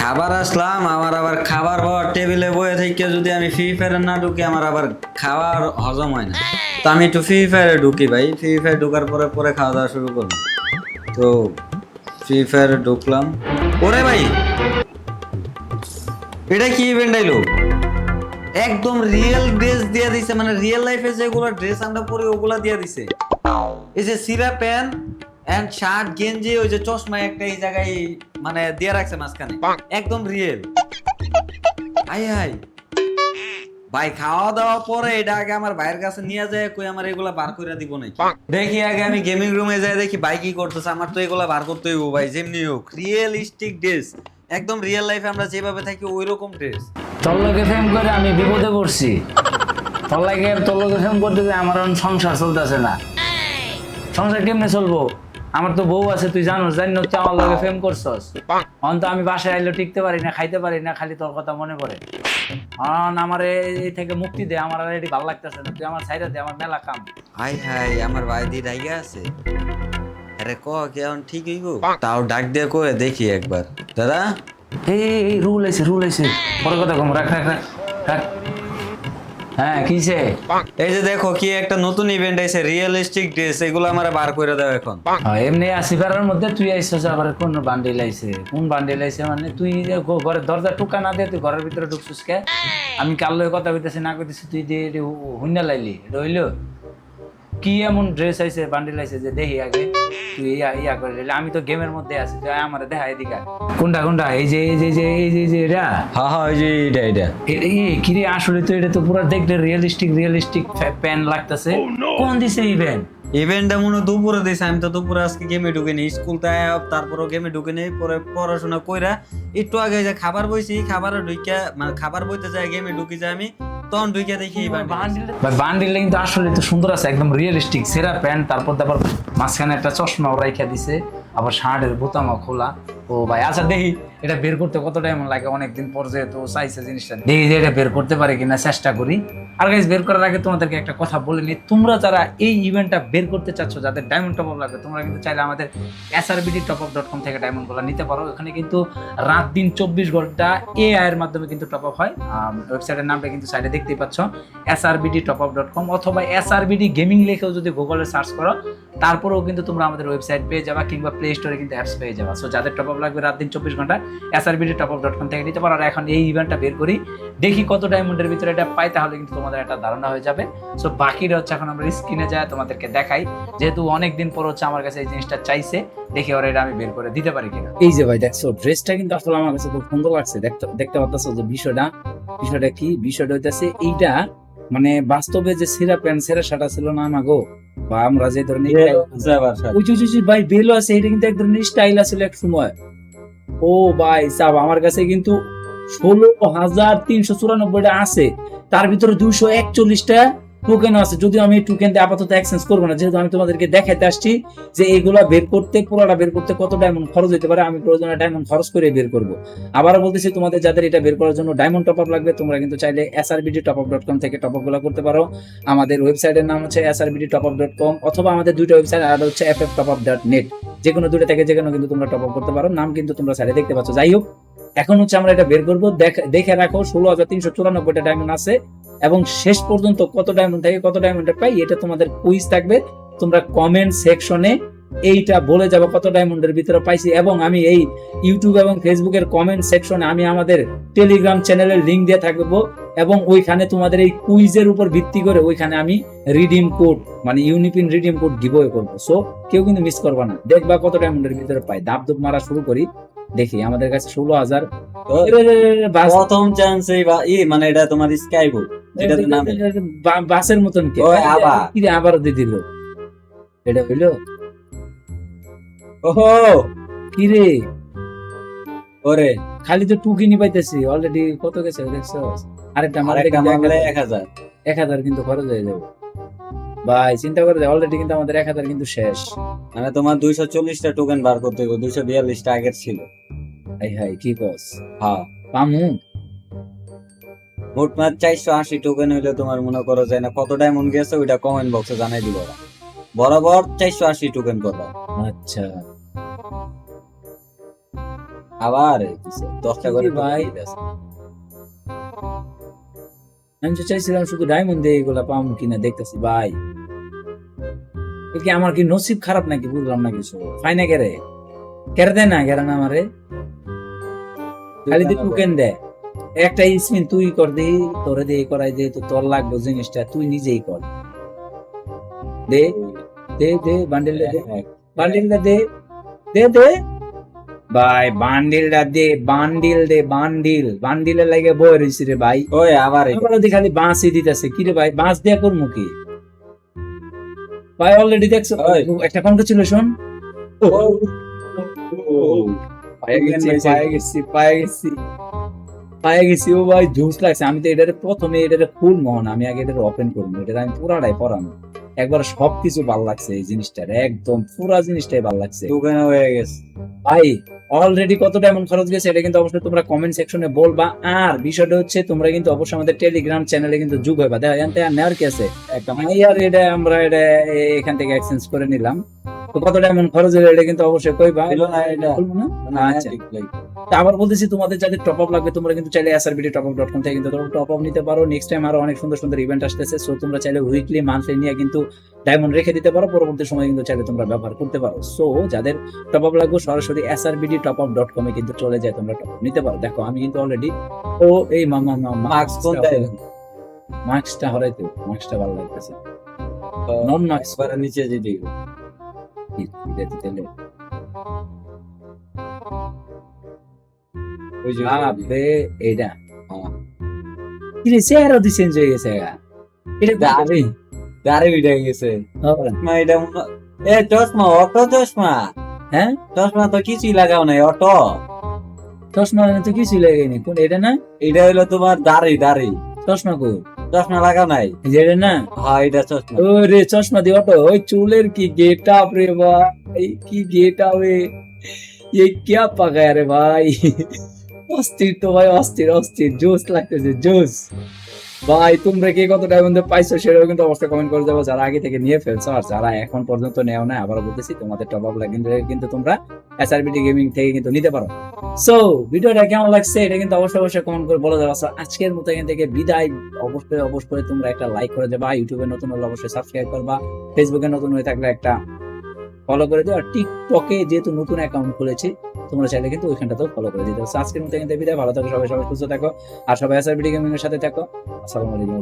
খাবার আসলাম, আমার আবার খাবার পাওয়ার টেবিলে বয়ে থেকে যদি আমি ফ্রি ফায়ারে না ঢুকি, আমার আবার খাওয়ার হজম হয় না। তো আমি একটু ফ্রি ফায়ারে ঢুকি ভাই। ফ্রি ফায়ার ঢুকার পরে পরে খাওয়া দাওয়া শুরু করব। তো ফ্রি ফায়ারে ঢুকলাম। ওরে ভাই, এটা কি ইভেন্ট আইলো? একদম রিয়েল ড্রেস দিয়ে দিছে মানে রিয়েল লাইফে যেগুলো ড্রেস আমরা পরি, ওগুলা দিয়ে দিছে। এই যে সিরা প্যান্ট এন্ড শার্ট গেঞ্জি ওই যে চশমা একটা এই জায়গায় মানে দিয়ে রাখছে মাঝখানে। একদম রিয়েল আই আই ভাই খাওয়া দাওয়া পরে এটা আগে আমার ভাইয়ের কাছে নিয়ে যায় কই আমার এগুলা বার করে দিব নাকি? দেখি আগে আমি গেমিং রুমে যাই দেখি ভাই কি করতেছে আমার তো এগুলা বার করতে হইব ভাই যেমনি হোক। রিয়েলিস্টিক ড্রেস একদম রিয়েল লাইফে আমরা যেভাবে থাকি ওই রকম ড্রেস তোর লগে ফেম করে আমি বিপদে পড়ছি। লাগে তোর ফেম করতে আমার সংসার চলতেছে না। সংসার কেমনে চলবো? আমার তো বউ আছে তুই জানোস জানি না তুই আমার লগে ফেম করছস। অন তো আমি বাসায় আইলে টিকতে পারি না খাইতে পারি না খালি তোর কথা মনে পড়ে। অন আমার এই থেকে মুক্তি দে আমার আর এটি ভালো লাগতেছে না তুই আমার সাইডে দে আমার মেলা কাম। হাই হাই আমার ভাই দি রাইগা আছে। আরে ক কেমন ঠিক হইব? তাও ডাক দিয়ে কয়ে দেখি একবার। দাদা? এই রুল আছে রুল আছে পরে কথা কম রাখ রাখ রাখ রাখ। হ্যাঁ কিসে এই যে দেখো কি একটা নতুন ইভেন্ট আছে রিয়েলিস্টিক ড্রেস এগুলো আমার বার করে দাও এখন। এমনি আসিবারের মধ্যে তুই আইসস আবার কোন বান্ডিল আইছে? কোন বান্ডিল আইছে মানে তুই যে ঘরের দরজা টুকা না দে তুই ঘরের ভিতরে ঢুকছিস কে? আমি কাল লয়ে কথা কইতেছি না কইতেছি তুই দিয়ে হুইনা লাইলি রইল কি এমন ড্রেস আইছে বান্ডিল আইছে যে দেখি আগে তুই ইয়া ইয়া করে লাইলি আমি তো গেমের মধ্যে আছি তুই আমার দেখা এদিকে। কোনটা কোনটা? এই যে এই যে এই যে এই যে এই যে এটা? হ্যাঁ হ্যাঁ ওই যে এটা এটা এ- এই কিরে আসলে তো এটা তো পুরো দেখতে রিয়েলিস্টিক রিয়েলিস্টিক প্যান লাগতেছে। কোন দিছে ইভেন্ট ইভেন্টটা মনে দুপুরে দিছে আমি তো দুপুরে আজকে গেমে ঢুকে নি স্কুল তাই তারপরও গেমে ঢুকে নেই পরে পড়াশোনা কইরা একটু আগে যে খাবার বইছি খাবার ঢুইকা মানে খাবার বইতে যায় গেমে ঢুকি যায় আমি তখন ঢুকে দেখি ভাই বান্ডিলটা কিন্তু আসলে তো সুন্দর আছে একদম রিয়েলিস্টিক সেরা প্যান্ট তারপর আবার মাঝখানে একটা চশমাও রাইখা দিছে আবার শার্টের বোতামও খোলা। ও ভাই আচ্ছা দেখি। এটা বের করতে কত টাইম লাগে? অনেকদিন পর যেহেতু চাইছে জিনিসটা। দেখি যে এটা বের করতে পারে কিনা চেষ্টা করি। আর গাইজ বের করার আগে তোমাদেরকে একটা কথা বলে নি তোমরা যারা এই ইভেন্টটা বের করতে চাচ্ছ যাদের ডায়মন্ড টপ আপ লাগবে তোমরা কিন্তু চাইলে আমাদের SRBD top up dot com থেকে ডায়মন্ডগুলো নিতে পারো। এখানে কিন্তু রাত দিন চব্বিশ ঘণ্টা এআই এর মাধ্যমে কিন্তু টপ আপ হয়। ওয়েবসাইটের নামটা কিন্তু সাইডে দেখতেই পাচ্ছ। S SRBD top up dot com অথবা এস এসআরবিডি গেমিং লিখেও যদি গুগলে সার্চ করো তারপরেও কিন্তু তোমরা আমাদের ওয়েবসাইট পেয়ে যাবা কিংবা প্লে স্টোরে কিন্তু অ্যাপস পেয়ে যাবা। সো যাদের টপ আপ লাগবে রাত দিন চব্বিশ ঘণ্টা SRBD top up dot com থেকে নিতে পারো। আর এখন এই ইভেন্টটা বের করি দেখি কত ডায়মন্ডের ভিতরে এটা পাই তাহলে কিন্তু তোমাদের একটা ধারণা হয়ে যাবে। সো বাকিটা হচ্ছে এখন আমরা স্ক্রিনে যায় তোমাদেরকে দেখাই। যেহেতু অনেক দিন পর হচ্ছে আমার কাছে এই জিনিসটা চাইছে দেখি ওরা এটা আমি বের করে দিতে পারি কিনা। এই যে ভাই দেখছ ড্রেসটা কিন্তু আসলে আমার কাছে খুব সুন্দর লাগছে। দেখতে দেখতে পাচ্ছ যে বিষয়টা বিষয়টা কি? বিষয়টা হইতাছে এইটা মানে বাস্তবে যে সেরা প্যান্ট সেরা শাটা ছিল না আমাগো বা আমরা যে ধরনের ভাই বেলো আছে এটা কিন্তু এক ধরনের স্টাইল আছিল এক সময়। ও ভাই সাব আমার কাছে কিন্তু ষোলো হাজার তিনশো চুরানব্বইটা আছে। তার ভিতরে দুইশো একচল্লিশটা টোকেন আছে। যদিও আমি টোকেন দিয়ে আপাতত এক্সচেঞ্জ করব না, যেহেতু আমি তোমাদেরকে দেখাইতে আসছি যে এইগুলা বের করতে, পুরোটা বের করতে কত ডায়মন্ড খরচ হতে পারে, আমি প্রয়োজনে ডায়মন্ড খরচ করে বের করব। আবারও বলতেছি, তোমাদের যাদের এটা বের করার জন্য ডায়মন্ড টপ আপ লাগবে, তোমরা কিন্তু চাইলে SRBD top up dot com থেকে টপ আপগুলো করতে পারো। আমাদের ওয়েবসাইটের নাম হচ্ছে S R SRBD top up dot com অথবা আমাদের দুইটা ওয়েবসাইট আর হচ্ছে F F top up dot net যে কোনো দুটো থেকে যে কোনো কিন্তু তোমরা টপ আপ করতে পারো। নাম কিন্তু তোমরা সাইডে দেখতে পাচ্ছ। যাই হোক, এখন হচ্ছে আমরা এটা বের করব। দেখ- রাখো, ষোলো হাজার তিনশো চুরানব্বইটা ডায়মন্ড আছে এবং শেষ পর্যন্ত কত ডায়মন্ড থাকে কত ডায়মন্ড পাই, এটা তোমাদের কুইজ থাকবে। তোমরা কমেন্ট সেকশনে এইটা বলে যাব কত ডায়মন্ডের ভিতরে পাইছি। এবং আমি এই ইউটিউব এবং ফেসবুকের কমেন্ট সেকশনে আমি আমাদের টেলিগ্রাম চ্যানেলের লিংক দিয়ে থাকব। এবং ওইখানে তোমাদের এই কুইজের উপর ভিত্তি করে ওইখানে আমি রিডিম কোড মানে ইউনিপিন রিডিম কোড গিভওয়ে করব। সো কেউ কিন্তু মিস করবা না। দেখবা কত ডায়মন্ডের ভিতরে পাই। দাব দুব মারা শুরু করি। দেখি আমাদের কাছে ষোলো হাজার। প্রথম চান্স এই মানে এটা তোমার স্কাই যেটা নাম। বাসের মতন কি? আবার। দিল। এটা হইল? ওহো কি রে? ওরে খালি তো টু কিনি পাইতেছি অলরেডি কত গেছে দেখছ? আরেকটা আরেকটা কিন্তু মারলে এক এক হাজার। এক হাজার কিন্তু খরচ হয়ে যাবে। ভাই চিন্তা করে অলরেডি কিন্তু আমাদের এক হাজার কিন্তু শেষ। মানে তোমার দুইশো চল্লিশটা টোকেন বার করতে হবে দুইশো বিয়াল্লিশটা আগের ছিল। হাই হাই কি কস হ্যাঁ। পামু। মোট মার চারশো আশি টোকেন হইলে তোমার মনে করো যায় না কত ডায়মন্ড গেছে ওইটা কমেন্ট বক্সে জানাই দিব। বরাবর চারশো আশি টোকেন করবা আচ্ছা। আবার দশটা করে ভাই? আমি তো চাইছিলাম শুধু ডায়মন্ড দিয়ে এগুলা পাম কিনা দেখতেছি ভাই। কি আমার কি নসিব খারাপ নাকি বুঝলাম না কিছু? কেরে? কেরে দেয় না কেরে না আমারে? খালি তুই টোকেন দে। একটা স্পিন তুই কর দে তোরে দিয়ে করাই দে তো তোর লাগবে জিনিসটা তুই নিজেই কর। দে। দে দে বান্ডেল দে। দে দে দে। ভাই বান্ডিলটা দে বান্ডিল দে বান্ডিল বান্ডিলের লাগে বই রইছি রে ভাই। ওই আবার এটা। আবার ওদিকে খালি বাঁশই দিতেছে। কি রে ভাই বাঁশ দিয়া করব কি? ভাই অলরেডি দেখছ? একটা কনগ্রেচুলেশন ও, পায়ে গেছি গেছি পায়ে গেছি। পায়ে গেছি ও ভাই জুস লাগছে। আমি তো এটারে প্রথমে এটারে ফুল মন আমি আগে এটারে ওপেন করব। এটা আমি পুরাটাই পরানো একবার সবকিছু ভালো লাগছে এই জিনিসটার একদম পুরো জিনিসটাই ভালো লাগছে। দোকানে হয়ে গেছে। ভাই অলরেডি কতটা এমন খরচ গেছে এটা কিন্তু অবশ্যই তোমরা কমেন্ট সেকশনে বলবা। আর বিষয়টা হচ্ছে তোমরা কিন্তু অবশ্যই আমাদের টেলিগ্রাম চ্যানেলে কিন্তু যুগ হইবা। দেখা যান আর নেওয়ার কি আছে? একটা আর এটা আমরা এটা এখান থেকে এক্সচেঞ্জ করে নিলাম। কতটা এমন খরচ হলো এটা কিন্তু অবশ্যই কইবা। না এটা। না? না আচ্ছা। আবার বলতেছি তোমাদের যাদের টপ আপ লাগবে তোমরা কিন্তু চাইলে SRBD top up dot com থেকে কিন্তু টপ আপ নিতে পারো। নেক্সট টাইম আরও অনেক সুন্দর সুন্দর ইভেন্ট আসতেছে সো তোমরা চাইলে উইকলি মান্থলি নিয়ে কিন্তু ডায়মন্ড রেখে দিতে পারো। পরবর্তী সময় কিন্তু চাইলে তোমরা ব্যবহার করতে পারো। সো যাদের টপ আপ লাগবে সরাসরি এসআরবিডি টপ আপ ডট কমে কিন্তু চলে যায় তোমরা টপ নিতে পারো। দেখো আমি কিন্তু অলরেডি ও এই মামা মার্কস কোনটা মার্কসটা হরাইতে মার্কসটা ভালো লাগতেছে। নন মার্কস নিচে যদি ওই চেহারা দি চেঞ্জ হয়ে গেছে গা। এটা কোন দাড়ি দাড়ি উঠে গেছে হবে? মা এটা এ চশমা অটো চশমা হ্যাঁ চশমা তো কিছুই লাগাও নাই অটো চশমা তো কিছু লাগেনি কোন এটা না এটা হইল তোমার দাড়ি দাড়ি চশমা কো চশমা লাগাও নাই এই যে এটা না হ্যাঁ এটা চশমা ওরে চশমা দিয়ে অটো ওই চুলের কি গেট আপ রে ভাই কি গেট আপ রে ये क्या पकाया रे भाई অস্থির তো ভাই অস্থির অস্থির জোস লাগতেছে জোস ভাই, তোমরা কে কত ডায়মন্ড পাইছো সেটাও কিন্তু অবশ্যই কমেন্ট করে যাব যারা আগে থেকে নিয়ে ফেলছো আর যারা এখন পর্যন্ত নেও না আবার বলতেছি, তোমাদের টপ আপ লাগে কিন্তু তোমরা এসআরবিটি গেমিং থেকে কিন্তু নিতে পারো। সো ভিডিওটা কেমন লাগছে এটা কিন্তু অবশ্যই অবশ্যই কমেন্ট করে বলে যাব আজকের মতো এখান থেকে বিদায়। অবশ্যই অবশ্যই তোমরা একটা লাইক করে দেবা। ইউটিউবে নতুন হলে অবশ্যই সাবস্ক্রাইব করবা। ফেসবুকে নতুন হয়ে থাকলে একটা ফলো করে দিও। আর টিকটকে যেহেতু নতুন অ্যাকাউন্ট খুলেছে, তোমরা চাইলে কিন্তু ওইখানটাতেও ফলো করে দিতে আজকের মতো কিন্তু বিদায়। ভালো থাকো, সবাই সবাই সুস্থ থাকো। আর সবাই আসার গেমিং এর সাথে থাকো। আসসালামু আলাইকুম